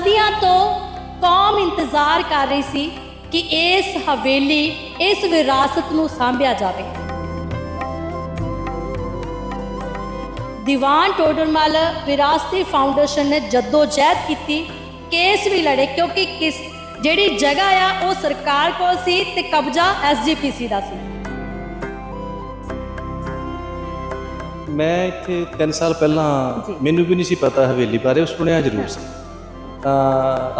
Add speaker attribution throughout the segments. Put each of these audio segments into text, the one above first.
Speaker 1: ਸਦੀਆਂ ਤੋਂ ਕੌਮ ਇੰਤਜ਼ਾਰ ਕਰ ਰਹੀ ਸੀ ਕਿ ਇਸ ਹਵੇਲੀ ਇਸ ਵਿਰਾਸਤ ਨੂੰ ਸਾਂਭਿਆ ਜਾਵੇ। ਦੀਵਾਨ ਟੋਡਰਮਲ ਵਿਰਾਸਤੀ ਫਾਊਂਡੇਸ਼ਨ ਨੇ ਜੱਦੋ ਜਹਿਦ ਕੀਤੀ ਕੇਸ ਵੀ ਲੜੇ ਕਿਉਂਕਿ ਕਿਸ ਜਿਹੜੀ ਜਗ੍ਹਾ ਆ ਉਹ ਸਰਕਾਰ ਕੋਲ ਸੀ ਤੇ ਕਬਜ਼ਾ ਐਸਜੀਪੀਸੀ ਦਾ ਸੀ।
Speaker 2: ਮੈਂ ਇੱਥੇ 3 ਸਾਲ ਪਹਿਲਾਂ। ਮੈਨੂੰ ਵੀ ਨਹੀਂ ਸੀ ਪਤਾ ਹਵੇਲੀ ਬਾਰੇ ਸੁਣਿਆ ਜ਼ਰੂਰ ਸੀ। ਤਾਂ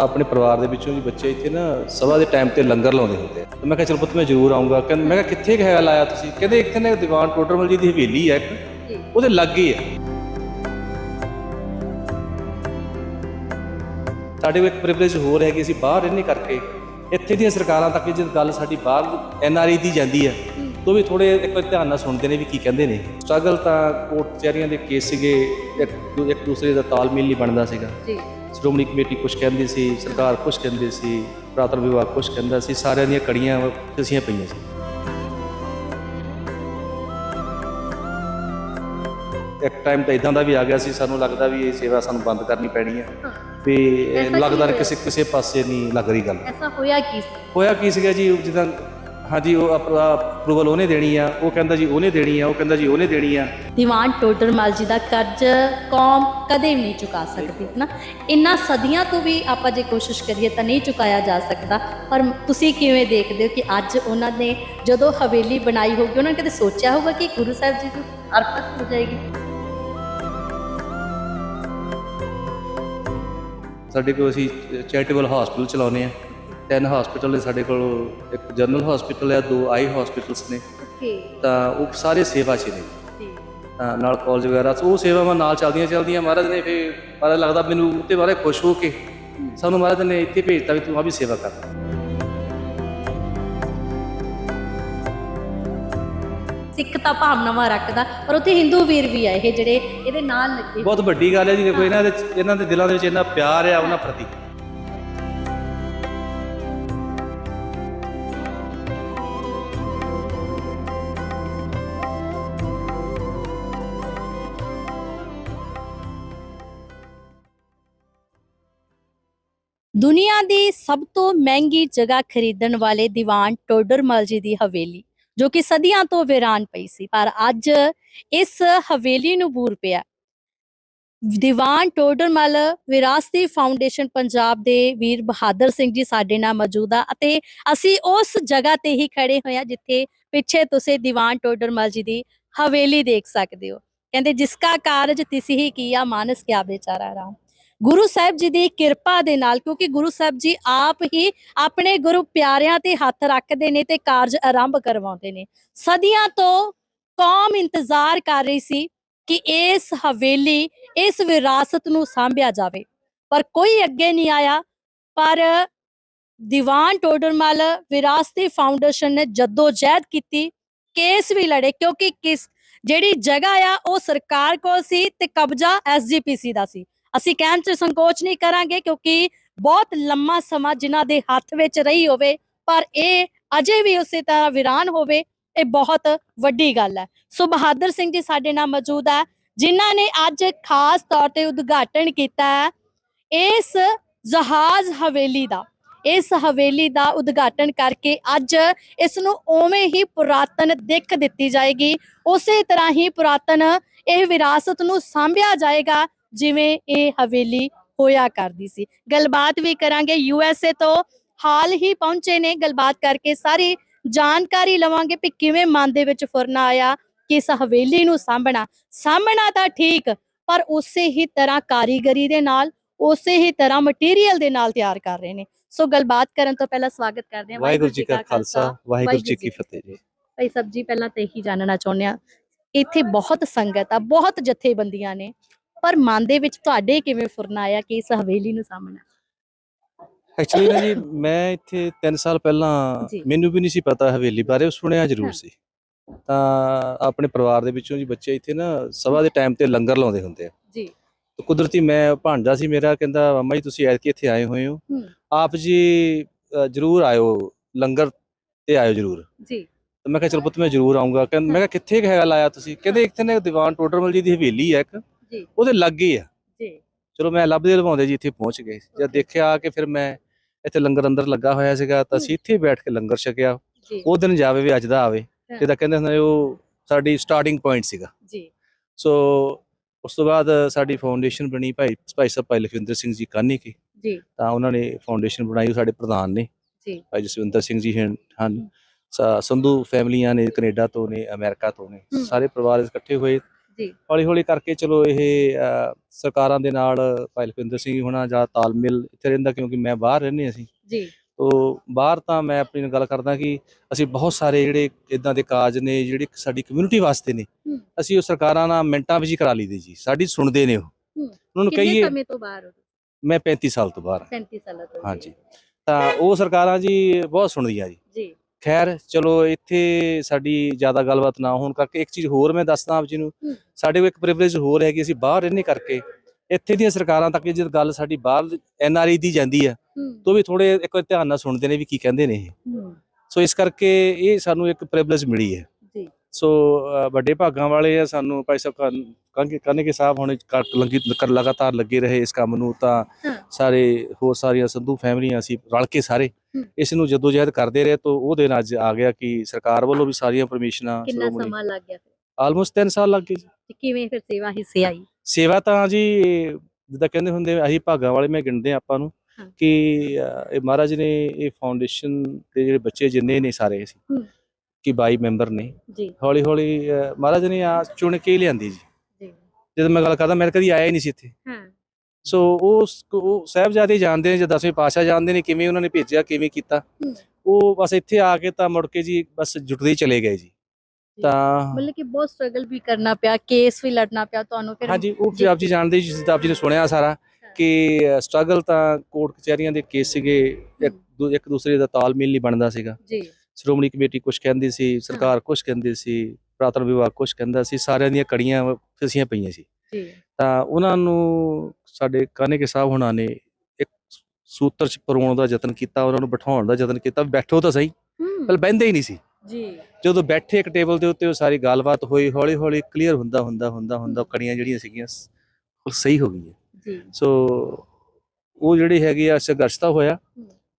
Speaker 2: ਆਪਣੇ ਪਰਿਵਾਰ ਦੇ ਵਿੱਚੋਂ ਜੀ ਬੱਚੇ ਇੱਥੇ ਨਾ ਸਵੇਰ ਦੇ ਟਾਈਮ ਤੇ ਲੰਗਰ ਲਾਉਂਦੇ ਹੁੰਦੇ ਆ। ਤਾਂ ਮੈਂ ਕਿਹਾ ਚਲ ਪੁੱਤ ਮੈਂ ਜ਼ਰੂਰ ਆਉਂਗਾ ਕਹਿੰਦੇ ਮੈਂ ਕਿਹਾ ਕਿੱਥੇ ਹੈਗਾ ਲਾਇਆ ਤੁਸੀਂ? ਕਹਿੰਦੇ ਇੱਥੇ ਨਾ ਦੀਵਾਨ ਟੋਡਰਮਲ ਜੀ ਦੀ ਹਵੇਲੀ ਹੈ ਇੱਕ। ਉਹਦੇ ਲਾਗੇ ਹੈ ਸਾਡੇ ਕੋਲ ਇੱਕ ਪ੍ਰਿਵਿਲੇਜ ਹੋਰ ਹੈ ਕਿ ਅਸੀਂ ਬਾਹਰ ਰਹਿਣੇ ਕਰਕੇ। ਇੱਥੇ ਦੀਆਂ ਸਰਕਾਰਾਂ ਤੱਕ ਜਦ ਗੱਲ ਸਾਡੀ ਬਾਹਰ ਐਨਆਰਆਈ ਦੀ ਜਾਂਦੀ ਹੈ ਤੋਂ ਵੀ ਥੋੜੇ ਇੱਕ ਵਾਰ ਧਿਆਨ ਨਾਲ ਸੁਣਦੇ ਨੇ ਵੀ ਕੀ ਕਹਿੰਦੇ ਨੇ। ਸਟਰਗਲ ਤਾਂ ਕੋਰਟ ਕਚਹਿਰੀਆਂ ਦੇ ਕੇਸ ਸੀਗੇ ਇੱਕ ਦੂਸਰੇ ਦਾ ਤਾਲਮੇਲ ਨਹੀਂ ਬਣਦਾ ਸੀਗਾ।
Speaker 1: ਜੀ।
Speaker 2: ਸ਼੍ਰੋਮਣੀ ਕਮੇਟੀ ਕੁਝ ਕਹਿੰਦੀ ਸੀ ਸਰਕਾਰ ਕੁਝ ਕਹਿੰਦੀ ਸੀ ਪ੍ਰਾਤਨ ਵਿਭਾਗ ਕੁਝ ਕਹਿੰਦਾ ਸੀ ਸਾਰਿਆਂ ਦੀਆਂ ਕੜੀਆਂ ਫਸੀਆਂ ਪਈਆਂ ਸੀ। ਇੱਕ ਟਾਈਮ ਤਾਂ ਇਦਾਂ ਦਾ ਵੀ ਆ ਗਿਆ ਸੀ ਸਾਨੂੰ ਲੱਗਦਾ ਵੀ ਇਹ ਸੇਵਾ ਸਾਨੂੰ ਬੰਦ ਕਰਨੀ ਪੈਣੀ ਹੈ।
Speaker 1: ਕੀ
Speaker 2: ਲੱਗਦਾ? ਕਿਸੇ ਕਿਸੇ ਪਾਸੇ ਨਹੀਂ ਲੱਗ ਰਹੀ ਗੱਲ।
Speaker 1: ਐਸਾ ਹੋਇਆ ਕੀ? ਸੀ
Speaker 2: ਹੋਇਆ ਕੀ ਸੀਗਾ ਜੀ ਜਿੱਦਾਂ ਹਾਂਜੀ ਉਹ ਅਪਰੂਵਲ ਉਹਨੇ ਦੇਣੀ ਆ। ਉਹ ਕਹਿੰਦਾ ਜੀ ਉਹਨੇ ਦੇਣੀ ਆ ਉਹ ਕਹਿੰਦਾ ਜੀ ਉਹਨੇ ਦੇਣੀ ਆ।
Speaker 1: ਦੀਵਾਨ ਟੋਡਰਮਲ ਜੀ ਦਾ ਕਰਜ਼ ਕੌਮ ਕਦੇ ਵੀ ਨਹੀਂ ਚੁਕਾ ਸਕਦੀ ਨਾ ਇੰਨਾ ਸਦੀਆਂ ਤੋਂ ਵੀ ਆਪਾਂ ਜੇ ਕੋਸ਼ਿਸ਼ ਕਰੀਏ ਤਾਂ ਨਹੀਂ ਚੁਕਾਇਆ ਜਾ ਸਕਦਾ। ਪਰ ਤੁਸੀਂ ਕਿਵੇਂ ਦੇਖਦੇ ਹੋ ਕਿ ਅੱਜ ਉਹਨਾਂ ਨੇ ਜਦੋਂ ਹਵੇਲੀ ਬਣਾਈ ਹੋਗੀ ਉਹਨਾਂ ਨੇ ਕਦੇ ਸੋਚਿਆ ਹੋਊਗਾ ਕਿ ਗੁਰੂ ਸਾਹਿਬ ਜੀ ਨੂੰ ਅਰਪਿਤ ਹੋ ਜਾਏਗੀ?
Speaker 2: ਸਾਡੇ ਕੋਲ ਅਸੀਂ ਚੈਰੀਟੇਬਲ ਹਸਪੀਟਲ ਚਲਾਉਂਦੇ ਆ ਤਿੰਨ ਹਸਪੀਟਲ ਨੇ ਸਾਡੇ ਕੋਲ ਇੱਕ ਜਨਰਲ ਹਸਪੀਟਲ ਹੈ ਦੋ ਆਈ ਹਸਪੀਟਲਸ ਨੇ।
Speaker 1: ਓਕੇ
Speaker 2: ਤਾਂ ਉਹ ਸਾਰੇ ਸੇਵਾ 'ਚ ਨੇ।
Speaker 1: ਜੀ।
Speaker 2: ਤਾਂ ਨਾਲ ਕਾਲਜ ਵਗੈਰਾ ਸੋ ਉਹ ਸੇਵਾਵਾਂ ਨਾਲ ਚੱਲਦੀਆਂ ਚੱਲਦੀਆਂ ਮਹਾਰਾਜ ਨੇ ਫਿਰ ਮਹਾਰਾਜ ਲੱਗਦਾ ਮੈਨੂੰ ਉੱਤੇ ਬਾਰੇ ਖੁਸ਼ ਹੋ ਕੇ ਸਾਨੂੰ ਮਹਾਰਾਜ ਨੇ ਇੱਥੇ ਭੇਜਤਾ ਵੀ ਤੂੰ ਆ ਵੀ ਸੇਵਾ ਕਰ।
Speaker 1: ਸਿੱਖ ਤਾਂ ਭਾਵਨਾਵਾਂ ਰੱਖਦਾ ਪਰ ਉੱਥੇ ਹਿੰਦੂ ਵੀਰ ਵੀ ਆ ਇਹ ਜਿਹੜੇ ਇਹਦੇ ਨਾਲ ਲੱਗੇ।
Speaker 2: ਬਹੁਤ ਵੱਡੀ ਗੱਲ ਹੈ ਜੀ ਦੇਖੋ ਇਹਨਾਂ ਦੇ ਇਹਨਾਂ ਦੇ ਦਿਲਾਂ ਦੇ ਵਿੱਚ ਇੰਨਾ ਪਿਆਰ ਹੈ ਉਹਨਾਂ ਪ੍ਰਤੀ।
Speaker 1: ਦੁਨੀਆ ਦੀ ਸਭ ਤੋਂ ਮਹਿੰਗੀ ਜਗ੍ਹਾ ਖਰੀਦਣ ਵਾਲੇ ਦੀਵਾਨ ਟੋਡਰਮਲ ਜੀ ਦੀ ਹਵੇਲੀ, ਜੋ ਕਿ ਸਦੀਆਂ ਤੋਂ ਵੀਰਾਨ ਪਈ ਸੀ, ਪਰ ਅੱਜ ਇਸ ਹਵੇਲੀ ਨੂੰ ਬੂਰ ਪਿਆ। ਦੀਵਾਨ ਟੋਡਰਮਲ ਵਿਰਾਸਤੀ ਫਾਊਂਡੇਸ਼ਨ ਪੰਜਾਬ ਦੇ ਵੀਰ ਬਹਾਦਰ ਸਿੰਘ ਜੀ ਸਾਡੇ ਨਾਲ ਮੌਜੂਦ ਆ ਅਤੇ ਅਸੀਂ ਉਸ ਜਗ੍ਹਾ ਤੇ ਹੀ ਖੜੇ ਹੋਏ ਆ ਜਿੱਥੇ ਪਿੱਛੇ ਤੁਸੀਂ ਦੀਵਾਨ ਟੋਡਰਮਲ ਜੀ ਦੀ ਹਵੇਲੀ ਦੇਖ ਸਕਦੇ ਹੋ। ਕਹਿੰਦੇ ਜਿਸ ਕਾ ਕਾਰਜ ਤਿਸ ਹੀ ਕੀਆ, ਮਾਨਸ ਕਿਆ ਬੇਚਾਰਾ ਰਾਮ। ਗੁਰੂ ਸਾਹਿਬ ਜੀ ਦੀ ਕਿਰਪਾ ਦੇ ਨਾਲ, ਕਿਉਂਕਿ ਗੁਰੂ ਸਾਹਿਬ ਜੀ ਆਪ ਹੀ ਆਪਣੇ ਗੁਰੂ ਪਿਆਰਿਆਂ ਤੇ ਹੱਥ ਰੱਖਦੇ ਨੇ ਤੇ ਕਾਰਜ ਆਰੰਭ ਕਰਵਾਉਂਦੇ ਨੇ। ਸਦੀਆਂ ਤੋਂ ਕੌਮ ਇੰਤਜ਼ਾਰ ਕਰ ਰਹੀ ਸੀ ਕਿ ਇਸ ਹਵੇਲੀ, ਇਸ ਵਿਰਾਸਤ ਨੂੰ ਸਾਂਭਿਆ ਜਾਵੇ। ਪਰ ਕੋਈ ਅੱਗੇ ਨਹੀਂ ਆਇਆ। ਪਰ ਦੀਵਾਨ ਟੋਡਰਮਲ ਵਿਰਾਸਤੀ ਫਾਊਂਡੇਸ਼ਨ ਨੇ ਜੱਦੋ ਜਹਿਦ ਕੀਤੀ, ਕੇਸ ਵੀ ਲੜੇ, ਕਿਉਂਕਿ ਕਿਸ, ਜਿਹੜੀ ਜਗ੍ਹਾ ਆ ਉਹ ਸਰਕਾਰ ਕੋਲ ਸੀ ਤੇ ਕਬਜ਼ਾ ਐਸਜੀਪੀਸੀ ਦਾ ਸੀ। ਅਸੀਂ ਕਹਿਣ ਚ ਸੰਕੋਚ ਨਹੀਂ ਕਰਾਂਗੇ ਕਿਉਂਕਿ ਬਹੁਤ ਲੰਮਾ ਸਮਾਂ ਜਿਨ੍ਹਾਂ ਦੇ ਹੱਥ ਵਿੱਚ ਰਹੀ ਹੋਵੇ, ਪਰ ਇਹ ਅਜੇ ਵੀ ਉਸੇ ਤਰ੍ਹਾਂ ਵਿਰਾਨ ਹੋਵੇ, ਇਹ ਬਹੁਤ ਵੱਡੀ ਗੱਲ ਹੈ। ਸੋ ਬਹਾਦਰ ਸਿੰਘ ਜੀ ਸਾਡੇ ਨਾਲ ਮੌਜੂਦ ਹੈ, ਜਿਨ੍ਹਾਂ ਨੇ ਅੱਜ ਖਾਸ ਤੌਰ ਤੇ ਉਦਘਾਟਨ ਕੀਤਾ ਹੈ ਇਸ ਜਹਾਜ਼ ਹਵੇਲੀ ਦਾ। ਇਸ ਹਵੇਲੀ ਦਾ ਉਦਘਾਟਨ ਕਰਕੇ ਅੱਜ ਇਸ ਨੂੰ ਉਵੇਂ ਹੀ ਪੁਰਾਤਨ ਦਿੱਖ ਦਿੱਤੀ ਜਾਏਗੀ। ਉਸੇ ਤਰ੍ਹਾਂ ਹੀ ਪੁਰਾਤਨ ਇਹ ਵਿਰਾਸਤ ਨੂੰ ਸਾਂਭਿਆ ਜਾਏਗਾ ਜਿਵੇਂ ਇਹ ਹਵੇਲੀ ਹੋਇਆ ਕਰਦੀ ਸੀ। ਗੱਲਬਾਤ ਵੀ ਕਰਾਂਗੇ ਯੂਐਸਏ ਤੋਂ। ਹਾਲ ਹੀ ਪਹੁੰਚੇ ਨੇ ਗੱਲਬਾਤ ਕਰਕੇ ਸਾਰੀ ਜਾਣਕਾਰੀ ਲਵਾਂਗੇ ਕਿ ਕਿਵੇਂ ਮਨ ਦੇ ਵਿੱਚ ਫੁਰਨਾ ਆਇਆ ਕਿ ਇਸ ਹਵੇਲੀ ਨੂੰ ਸਾਂਭਣਾ। ਸਾਂਭਣਾ ਤਾਂ ਠੀਕ ਪਰ ਉਸੇ ਹੀ ਤਰ੍ਹਾਂ ਕਾਰੀਗਰੀ ਦੇ ਨਾਲ ਉਸੇ ਹੀ ਤਰ੍ਹਾਂ ਮਟੀਰੀਅਲ ਦੇ ਨਾਲ ਤਿਆਰ ਕਰ ਰਹੇ ਨੇ। ਸੋ ਗੱਲਬਾਤ ਕਰਨ ਤੋਂ ਪਹਿਲਾਂ ਸਵਾਗਤ ਕਰਦੇ ਹਾਂ।
Speaker 2: ਵਾਹਿਗੁਰੂ ਜੀ ਕਾ ਖਾਲਸਾ ਵਾਹਿਗੁਰੂ ਜੀ ਕੀ ਫਤਿਹ ਜੀ।
Speaker 1: ਭਾਈ ਸਾਹਿਬ ਜੀ ਪਹਿਲਾਂ ਤੇ ਇਹੀ ਜਾਣਨਾ ਚਾਹੁੰਦੇ ਆ ਇੱਥੇ ਬਹੁਤ ਸੰਗਤ ਆ ਬਹੁਤ ਜਥੇਬੰਦੀਆਂ ਨੇ। ਪਰ ਮਨ ਦੇ ਵਿੱਚ ਤੁਹਾਡੇ ਕਿਵੇਂ ਫੁਰਨਾ ਆਇਆ ਕਿ ਇਸ ਹਵੇਲੀ ਨੂੰ ਸਾਹਮਣਾ?
Speaker 2: ਐਕਚੁਅਲੀ ਨਾ ਜੀ ਮੈਂ ਇੱਥੇ 3 ਸਾਲ ਪਹਿਲਾਂ
Speaker 1: ਜੀ।
Speaker 2: ਮੈਨੂੰ ਵੀ ਨਹੀਂ ਸੀ ਪਤਾ ਹਵੇਲੀ ਬਾਰੇ ਉਹ ਸੁਣਿਆ
Speaker 1: ਹਾਂ।
Speaker 2: ਜ਼ਰੂਰ ਸੀ। ਤਾਂ ਆਪਣੇ ਪਰਿਵਾਰ ਦੇ ਵਿੱਚੋਂ ਜੀ ਬੱਚੇ ਇੱਥੇ ਨਾ ਸਵੇਰ ਦੇ ਟਾਈਮ ਤੇ ਲੰਗਰ ਲਾਉਂਦੇ ਹੁੰਦੇ ਆ।
Speaker 1: ਜੀ।
Speaker 2: ਤੇ ਕੁਦਰਤੀ ਮੈਂ ਭਾਂਜਾ ਸੀ ਮੇਰਾ ਕਹਿੰਦਾ ਮੰਮਾ ਜੀ ਤੁਸੀਂ ਐਤਕੀ ਇੱਥੇ ਆਏ ਹੋਏ ਹੋ।
Speaker 1: ਹੂੰ।
Speaker 2: ਆਪ ਜੀ ਅ, ਜ਼ਰੂਰ ਆਇਓ ਲੰਗਰ ਤੇ ਆਇਓ ਜ਼ਰੂਰ।
Speaker 1: ਜੀ।
Speaker 2: ਤੇ ਮੈਂ ਕਿਹਾ ਚਲ ਪੁੱਤ ਮੈਂ ਜ਼ਰੂਰ ਆਉਂਗਾ ਕਹਿੰਦਾ ਮੈਂ ਕਿਹਾ ਕਿੱਥੇ ਕੁ ਹੈਗਾ ਲਾਇਆ ਤੁਸੀਂ? ਕਹਿੰਦੇ ਇੱਥੇ ਨੇ ਦੀਵਾਨ ਟੋਡਰਮਲ ਜੀ ਦੀ ਹਵੇਲੀ ਹੈ ਇੱਕ।
Speaker 1: ਜੀ।
Speaker 2: ਉਹਦੇ ਲਾਗੇ ਆ।
Speaker 1: ਜੀ।
Speaker 2: ਚਲੋ ਮੈਂ ਲੱਭਦੇ ਲਵਾਉਂਦੇ ਜੀ ਇੱਥੇ ਪਹੁੰਚ ਗਏ ਜਦ ਦੇਖਿਆ ਕਿ ਫਿਰ ਮੈਂ ਇੱਥੇ ਲੰਗਰ ਅੰਦਰ ਲੱਗਾ ਹੋਇਆ ਸੀਗਾ ਤਾਂ ਅਸੀਂ ਇੱਥੇ ਬੈਠ ਕੇ ਲੰਗਰ ਛਕਿਆ। ਉਹ ਦਿਨ ਜਾਵੇ ਵੀ ਅੱਜ ਦਾ ਆਵੇ।
Speaker 1: ਹਾਂ।
Speaker 2: ਜਿੱਦਾਂ ਕਹਿੰਦੇ ਹੁੰਦੇ ਉਹ ਸਾਡੀ ਸਟਾਰਟਿੰਗ ਪੁਆਇੰਟ ਸੀਗਾ।
Speaker 1: ਜੀ।
Speaker 2: ਸੋ ਉਸ ਤੋਂ ਬਾਅਦ ਸਾਡੀ ਫਾਊਂਡੇਸ਼ਨ ਬਣੀ ਭਾਈ ਭਾਈ ਸਾਹਿਬ ਭਾਈ ਲਖਵਿੰਦਰ ਸਿੰਘ ਜੀ ਕਾਨੀ ਕੀ।
Speaker 1: ਜੀ।
Speaker 2: ਤਾਂ ਉਹਨਾਂ ਨੇ ਫਾਊਂਡੇਸ਼ਨ ਬਣਾਈ ਸਾਡੇ ਪ੍ਰਧਾਨ ਨੇ।
Speaker 1: ਜੀ।
Speaker 2: ਭਾਈ ਜਸਵਿੰਦਰ ਸਿੰਘ ਜੀ ਹਨ ਸੰਧੂ ਫੈਮਲੀਆਂ ਨੇ ਕੈਨੇਡਾ ਤੋਂ ਨੇ ਅਮਰੀਕਾ ਤੋਂ ਨੇ। ਸਾਰੇ ਪਰਿਵਾਰ ਇਕੱਠੇ ਹੋਏ। ਹੌਲੀ ਹੌਲੀ ਕਰਕੇ ਚਲੋ ਇਹ ਸਰਕਾਰਾਂ ਦੇ ਨਾਲ ਭਾਈ ਲਖਵਿੰਦਰ ਸਿੰਘ ਹੋਣਾ ਜਾਂ ਤਾਲਮੇਲ ਇੱਥੇ ਰਹਿੰਦਾ ਕਿਉਂਕਿ ਮੈਂ ਬਾਹਰ ਰਹਿੰਦੇ ਅਸੀਂ।
Speaker 1: ਜੀ।
Speaker 2: ਤੋ ਬਾਹਰ ਤਾਂ ਮੈਂ ਆਪਣੀ ਗੱਲ ਕਰਦਾ ਕਿ ਅਸੀਂ ਬਹੁਤ ਸਾਰੇ ਜਿਹੜੇ ਇਦਾਂ ਦੇ ਕਾਜ ਨੇ ਜਿਹੜੇ ਸਾਡੀ ਕਮਿਊਨਿਟੀ ਵਾਸਤੇ ਨੇ। ਅਸੀਂ ਉਹ ਸਰਕਾਰਾਂ ਨਾਲ ਮਿੰਟਾਂ ਵਿੱਚ ਹੀ ਕਰਾ ਲਈਦੇ ਜੀ। ਸਾਡੀ ਸੁਣਦੇ ਨੇ ਉਹ। ਉਹਨਾਂ ਨੂੰ
Speaker 1: ਕਿੰਨੇ
Speaker 2: ਕਹੀਏ
Speaker 1: ਸਮੇਂ ਤੋਂ ਬਾਹਰ ਹੋ
Speaker 2: ਮੈਂ 35 ਸਾਲ ਤੋਂ ਬਾਹਰ ਹਾਂ।
Speaker 1: 35 ਸਾਲਾਂ ਤੋਂ।
Speaker 2: ਹਾਂਜੀ। ਤਾਂ ਉਹ ਸਰਕਾਰਾਂ ਜੀ ਬਹੁਤ ਸੁਣਦੀਆਂ ਜੀ।
Speaker 1: ਜੀ।
Speaker 2: ਖੈਰ ਚਲੋ ਇੱਥੇ ਸਾਡੀ ਜ਼ਿਆਦਾ ਗੱਲਬਾਤ ਨਾ ਹੋਣ ਕਰਕੇ ਇੱਕ ਚੀਜ਼ ਹੋਰ ਮੈਂ ਦੱਸਦਾ ਆਪ ਜੀ ਨੂੰ। ਸਾਡੇ ਕੋਲ ਇੱਕ ਪ੍ਰਿਵਿਲੇਜ ਹੋਰ ਹੈ ਕਿ ਅਸੀਂ ਬਾਹਰ ਰਹਿਣੇ ਕਰਕੇ। ਇੱਥੇ ਦੀਆਂ ਸਰਕਾਰਾਂ ਤੱਕ ਜਦ ਗੱਲ ਸਾਡੀ ਬਾਹਰ ਐਨ ਆਰ ਆਈ ਦੀ ਜਾਂਦੀ ਹੈ। ਤਾਂ ਵੀ ਥੋੜੇ ਇੱਕ ਧਿਆਨ ਨਾਲ ਸੁਣਦੇ ਨੇ ਵੀ ਕੀ ਕਹਿੰਦੇ ਨੇ ਇਹ। ਸੋ ਇਸ ਕਰਕੇ ਇਹ ਸਾਨੂੰ ਇੱਕ ਪ੍ਰਿਵਿਲੇਜ ਮਿਲੀ ਹੈ। ਸੋ ਵੱਡੇ ਭਾਗਾਂ ਵਾਲੇ ਆ ਸਾਨੂੰ ਭਾਈ ਸਾਹਿਬ ਕੰਗੇ ਕੰਨੇ ਕੇ ਸਾਹਿਬ ਹੁਣ ਲੰਗੀ ਕਰ ਲਗਾਤਾਰ ਲੱਗੇ ਰਹੇ ਇਸ ਕੰਮ ਨੂੰ ਤਾਂ। ਸਾਰੇ ਹੋਰ ਸਾਰੀਆਂ ਸੰਧੂ ਫੈਮਲੀਆਂ ਅਸੀਂ ਰਲ ਕੇ ਸਾਰੇ। ਇਸ ਨੂੰ ਜਦੋਜਹਿਦ ਕਰਦੇ ਰਹੇ ਤਾਂ ਉਹ ਦਿਨ ਅੱਜ ਆ ਗਿਆ ਕਿ ਸਰਕਾਰ ਵੱਲੋਂ ਵੀ ਸਾਰੀਆਂ ਪਰਮਿਸ਼ਨਾਂ
Speaker 1: ਕਿੰਨਾ ਸਮਾਂ ਲੱਗ ਗਿਆ
Speaker 2: ਆਲਮੋਸਟ 3 ਸਾਲ ਲੱਗ ਗਏ ਜੀ
Speaker 1: ਕਿਵੇਂ ਫਿਰ ਸੇਵਾ ਹਿੱਸੇ ਆਈ
Speaker 2: ਸੇਵਾ ਤਾਂ ਜੀ ਜਿੱਦਾਂ ਕਹਿੰਦੇ ਹੁੰਦੇ ਅਸੀਂ ਭਾਗਾਂ ਵਾਲੇ ਮੈਂ ਗਿਣਦੇ ਆਪਾਂ ਨੂੰ। ਕਿ ਇਹ ਮਹਾਰਾਜ ਨੇ ਇਹ ਫਾਊਂਡੇਸ਼ਨ ਦੇ ਜਿਹੜੇ ਬੱਚੇ ਜਿੰਨੇ ਨੇ ਸਾਰੇ
Speaker 1: ਹੂੰ।
Speaker 2: ਕਿ 22 ਮੈਂਬਰ ਨੇ।
Speaker 1: ਜੀ।
Speaker 2: ਹੌਲੀ ਹੌਲੀ ਮਹਾਰਾਜ ਨੇ ਆ ਚੁਣ ਕੇ ਲਿਆਂਦੀ ਜੀ।
Speaker 1: ਜੀ।
Speaker 2: ਜਦੋਂ ਮੈਂ ਗੱਲ ਕਰਦਾ ਮੈਂ ਕਦੀ ਆਇਆ ਹੀ ਨਹੀਂ ਸੀ ਇੱਥੇ।
Speaker 1: ਹਾਂ।
Speaker 2: ਸੋ ਉਹ ਉਹ ਸਾਹਿਬਜ਼ਾਦੇ ਜਾਣਦੇ ਨੇ ਜਾਂ ਦਸਵੇਂ ਪਾਤਸ਼ਾਹ ਜਾਣਦੇ ਨੇ ਕਿਵੇਂ ਉਹਨਾਂ ਨੇ ਭੇਜਿਆ ਕਿਵੇਂ ਕੀਤਾ। ਉਹ ਬਸ ਇੱਥੇ ਆ ਕੇ ਤਾਂ ਮੁੜ ਕੇ ਜੀ ਬਸ ਜੁਟਦੇ ਚਲੇ ਗਏ ਜੀ। ਤਾਂ
Speaker 1: ਮਤਲਬ ਕਿ ਬਹੁਤ ਸਟਰਗਲ ਵੀ ਕਰਨਾ ਪਿਆ ਕੇਸ ਵੀ ਲੜਨਾ ਪਿਆ ਤੁਹਾਨੂੰ ਫਿਰ
Speaker 2: ਹਾਂਜੀ ਉਹ ਆਪ ਜੀ ਜਾਣਦੇ ਜੀ ਜਿੱਦਾਂ ਆਪ ਜੀ ਨੇ ਸੁਣਿਆ ਸਾਰਾ ਕਿ ਸਟਰਗਲ ਤਾਂ ਕੋਰਟ ਕਚਹਿਰੀਆਂ ਦੇ ਕੇਸ ਸੀਗੇ ਇੱਕ ਦੂਸਰੇ ਦਾ ਤਾਲਮੇਲ ਨਹੀਂ ਬਣਦਾ ਸੀਗਾ।
Speaker 1: ਜੀ।
Speaker 2: ਸ਼੍ਰੋਮਣੀ ਕਮੇਟੀ ਕੁਝ ਕਹਿੰਦੀ ਸੀ ਸਰਕਾਰ ਕੁਝ ਕਹਿੰਦੀ ਸੀ ਪ੍ਰਾਤਨ ਵਿਭਾਗ ਕੁਝ ਕਹਿੰਦਾ ਸੀ ਸਾਰਿਆਂ ਦੀਆਂ ਕੜੀਆਂ ਫਸੀਆਂ ਪਈਆਂ ਸੀ।
Speaker 1: ਜੀ।
Speaker 2: ਤਾਂ ਉਹਨਾਂ ਨੂੰ ਸਾਡੇ ਕਾਨੇ ਕੇ ਸਾਹਿਬ ਹੁਣਾਂ ਨੇ ਇੱਕ ਸੂਤਰ ਚ ਪਰੋਣ ਦਾ ਯਤਨ ਕੀਤਾ ਉਹਨਾਂ ਨੂੰ ਬਿਠਾਉਣ ਦਾ ਯਤਨ ਕੀਤਾ ਬੈਠੋ ਤਾਂ ਸਹੀ। ਪਰ ਬਹਿੰਦੇ ਹੀ ਨਹੀਂ ਸੀ।
Speaker 1: ਜੀ।
Speaker 2: ਜਦੋਂ ਬੈਠੇ ਇੱਕ ਟੇਬਲ ਦੇ ਉੱਤੇ ਉਹ ਸਾਰੀ ਗੱਲਬਾਤ ਹੋਈ ਹੌਲੀ ਹੌਲੀ ਕਲੀਅਰ ਹੁੰਦਾ ਹੁੰਦਾ ਹੁੰਦਾ ਹੁੰਦਾ ਕੜੀਆਂ ਜਿਹੜੀਆਂ ਸੀਗੀਆਂ ਉਹ ਸਹੀ ਹੋ ਗਈਆਂ।
Speaker 1: ਜੀ।
Speaker 2: ਸੋ ਉਹ ਜਿਹੜੀ ਹੈਗੀ ਆ ਸੰਘਰਸ਼ ਤਾਂ ਹੋਇਆ।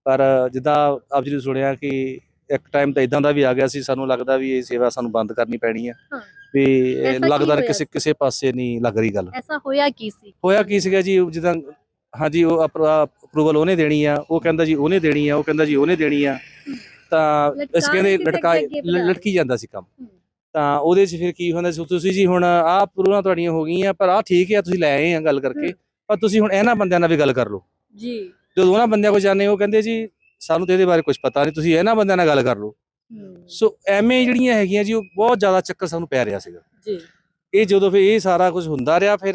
Speaker 2: ਪਰ ਜਿੱਦਾਂ ਆਪ ਜੀ ਨੇ ਸੁਣਿਆ ਕਿ ਇੱਕ ਟਾਈਮ ਤਾਂ ਇਦਾਂ ਦਾ ਵੀ ਆ ਗਿਆ ਸੀ ਸਾਨੂੰ ਲੱਗਦਾ ਵੀ ਇਹ ਸੇਵਾ ਸਾਨੂੰ ਬੰਦ ਕਰਨੀ ਪੈਣੀ ਆ।
Speaker 1: ਹਾਂ।
Speaker 2: ਵੀ ਇਹ
Speaker 1: ਐਸਾ ਕੀ
Speaker 2: ਲੱਗਦਾ
Speaker 1: ਹੋਇਆ
Speaker 2: ਕਿਸੇ? ਕਿਸੇ ਪਾਸੇ ਨਹੀਂ ਲੱਗ ਰਹੀ ਗੱਲ।
Speaker 1: ਐਸਾ ਹੋਇਆ ਕੀ ਸੀ?
Speaker 2: ਹੋਇਆ ਕੀ ਸੀਗਾ ਜੀ ਜਿੱਦਾਂ ਹਾਂਜੀ ਉਹ ਅਪਰੂਵਲ ਉਹਨੇ ਦੇਣੀ ਆ ਉਹ ਕਹਿੰਦਾ ਜੀ ਉਹਨੇ ਦੇਣੀ ਆ ਉਹ ਕਹਿੰਦਾ ਜੀ ਉਹਨੇ ਦੇਣੀ ਆ। ਤਾਂ
Speaker 1: ਲਟਕਾ
Speaker 2: ਅਸੀਂ ਕਹਿੰਦੇ ਲਟਕਾ
Speaker 1: ਅੱਗੇ ਵਧਾ
Speaker 2: ਲਟਕੀ ਜਾਂਦਾ ਸੀ ਕੰਮ।
Speaker 1: ਹੂੰ।
Speaker 2: ਤਾਂ ਉਹਦੇ 'ਚ ਫਿਰ ਕੀ ਹੁੰਦਾ ਸੀ ਤੁਸੀਂ ਜੀ ਹੁਣ ਆਹ ਪ੍ਰੂਵਾਂ ਤੁਹਾਡੀਆਂ ਹੋ ਗਈਆਂ ਪਰ ਆਹ ਠੀਕ ਆ ਤੁਸੀਂ ਲੈ ਆਏ ਆ ਗੱਲ ਕਰਕੇ। ਪਰ ਤੁਸੀਂ ਹੁਣ ਇਹਨਾਂ ਬੰਦਿਆਂ ਨਾਲ ਵੀ ਗੱਲ ਕਰ ਲਓ।
Speaker 1: ਜੀ।
Speaker 2: ਜਦੋਂ ਉਹਨਾਂ ਬੰਦਿਆਂ ਕੋਲ ਜਾਂਦੇ ਹੋ ਕਹਿੰਦੇ ਜੀ ਸਾਨੂੰ ਤੇ ਇਹਦੇ ਬਾਰੇ ਕੁਝ ਪਤਾ ਨਹੀਂ। ਤੁਸੀਂ ਇਹਨਾਂ ਬੰਦਿਆਂ ਨਾਲ ਗੱਲ ਕਰ ਲਓ। ਸੋ ਐਵੇਂ ਜਿਹੜੀਆਂ ਹੈਗੀਆਂ ਜੀ ਉਹ ਬਹੁਤ ਜ਼ਿਆਦਾ ਚੱਕਰ ਸਾਨੂੰ ਪੈ ਰਿਹਾ ਸੀਗਾ।
Speaker 1: ਜੀ।
Speaker 2: ਇਹ ਜਦੋਂ ਫਿਰ ਇਹ ਸਾਰਾ ਕੁਝ ਹੁੰਦਾ ਰਿਹਾ ਫਿਰ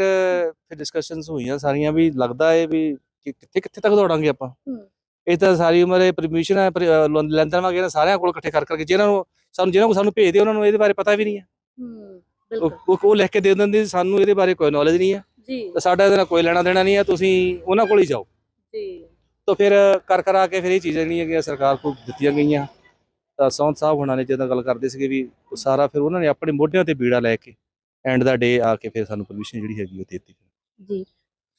Speaker 2: ਫਿਰ ਡਿਸਕਸ਼ਨਸ ਹੋਈਆਂ ਸਾਰੀਆਂ ਵੀ ਲੱਗਦਾ ਹੈ ਵੀ ਕਿ ਕਿੱਥੇ ਕਿੱਥੇ ਤੱਕ ਦੌੜਾਂਗੇ ਆਪਾਂ। ਇਹ ਤਾਂ ਸਾਰੀ ਉਮਰ ਇਹ ਪਰਮਿਸ਼ਨ ਹੈ ਲੈਂਦਰ ਵਗੈਰਾ ਸਾਰਿਆਂ ਕੋਲ ਇਕੱਠੇ ਕਰ ਕਰਕੇ ਜਿਹਨਾਂ ਨੂੰ ਸਾਨੂੰ ਜਿਹਨਾਂ ਕੋਲ ਸਾਨੂੰ ਭੇਜਦੇ ਉਹਨਾਂ ਨੂੰ ਇਹਦੇ ਬਾਰੇ ਪਤਾ ਵੀ ਨਹੀਂ ਹੈ।
Speaker 1: ਹੂੰ
Speaker 2: ਉਹ
Speaker 1: ਬਿਲਕੁਲ।
Speaker 2: ਉਹ- ਲਿਖ ਕੇ ਦੇ ਦਿੰਦੇ ਸਾਨੂੰ ਇਹਦੇ ਬਾਰੇ ਕੋਈ ਨੌਲੇਜ ਨਹੀਂ ਹੈ।
Speaker 1: ਜੀ।
Speaker 2: ਤਾਂ ਸਾਡਾ ਇਹਦੇ ਨਾਲ ਕੋਈ ਲੈਣਾ ਦੇਣਾ ਨਹੀਂ ਹੈ ਤੁਸੀਂ ਉਹਨਾਂ ਕੋਲ ਹੀ ਜਾਓ।
Speaker 1: ਜੀ।
Speaker 2: ਤਾਂ ਫਿਰ ਕਰ ਕਰਾ ਕੇ ਫਿਰ ਇਹ ਚੀਜ਼ਾਂ ਜਿਹੜੀਆਂ ਹੈਗੀਆਂ ਸਰਕਾਰ ਕੋਲ ਦਿੱਤੀਆਂ ਗਈਆਂ। ਤਾਂ ਸੌਂਦ ਸਾਹਿਬ ਹੁਣਾਂ ਨੇ ਜਦੋਂ ਗੱਲ ਕਰਦੇ ਸੀਗੇ ਵੀ ਸਾਰਾ ਫਿਰ ਉਹਨਾਂ ਨੇ ਆਪਣੇ ਮੋਢਿਆਂ ਤੇ ਬੀੜਾ ਲੈ ਕੇ ਐਂਡ ਦਾ ਡੇ ਆ ਕੇ ਫਿਰ ਸਾਨੂੰ ਪਰਮਿਸ਼ਨ ਜਿਹੜੀ ਹੈਗੀ ਉਹ ਦਿੱਤੀ।
Speaker 1: ਜੀ।